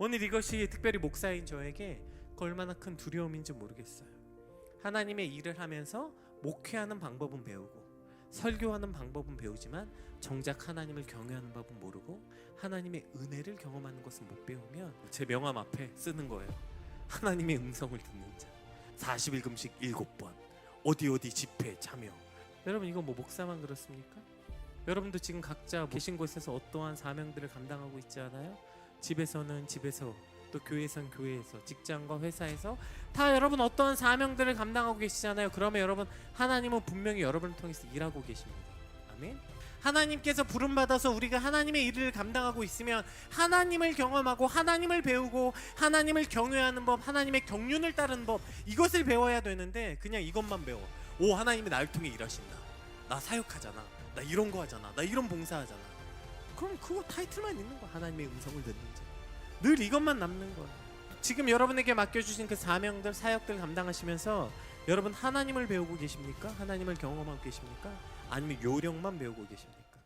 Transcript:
오늘 이것이 특별히 목사인 저에게 그 얼마나 큰 두려움인지 모르겠어요. 하나님의 일을 하면서 목회하는 방법은 배우고 설교하는 방법은 배우지만 정작 하나님을 경외하는 법은 모르고 하나님의 은혜를 경험하는 것은 못 배우면 제 명함 앞에 쓰는 거예요. 하나님의 음성을 듣는 자. 40일 금식 7번. 어디 어디 집회 참여. 여러분 이거 뭐 목사만 그렇습니까? 여러분도 지금 각자 계신 곳에서 어떠한 사명들을 감당하고 있지 않아요? 집에서는 집에서 또 교회선 교회에서 직장과 회사에서 다 여러분 어떠한 사명들을 감당하고 계시잖아요. 그러면 여러분 하나님은 분명히 여러분을 통해서 일하고 계십니다. 아멘. 하나님께서 부름 받아서 우리가 하나님의 일을 감당하고 있으면 하나님을 경험하고 하나님을 배우고 하나님을 경외하는 법, 하나님의 경륜을 따르는 법 이것을 배워야 되는데 그냥 이것만 배워. 오 하나님이 나를 통해 일하신다. 나 사역하잖아. 나 이런 거 하잖아. 나 이런 봉사하잖아. 그럼 그거 타이틀만 있는 거야. 하나님의 음성을 듣는 자. 늘 이것만 남는 거야. 지금 여러분에게 맡겨주신 그 사명들, 사역들 감당하시면서 여러분 하나님을 배우고 계십니까? 하나님을 경험하고 계십니까? 아니면 요령만 배우고 계십니까?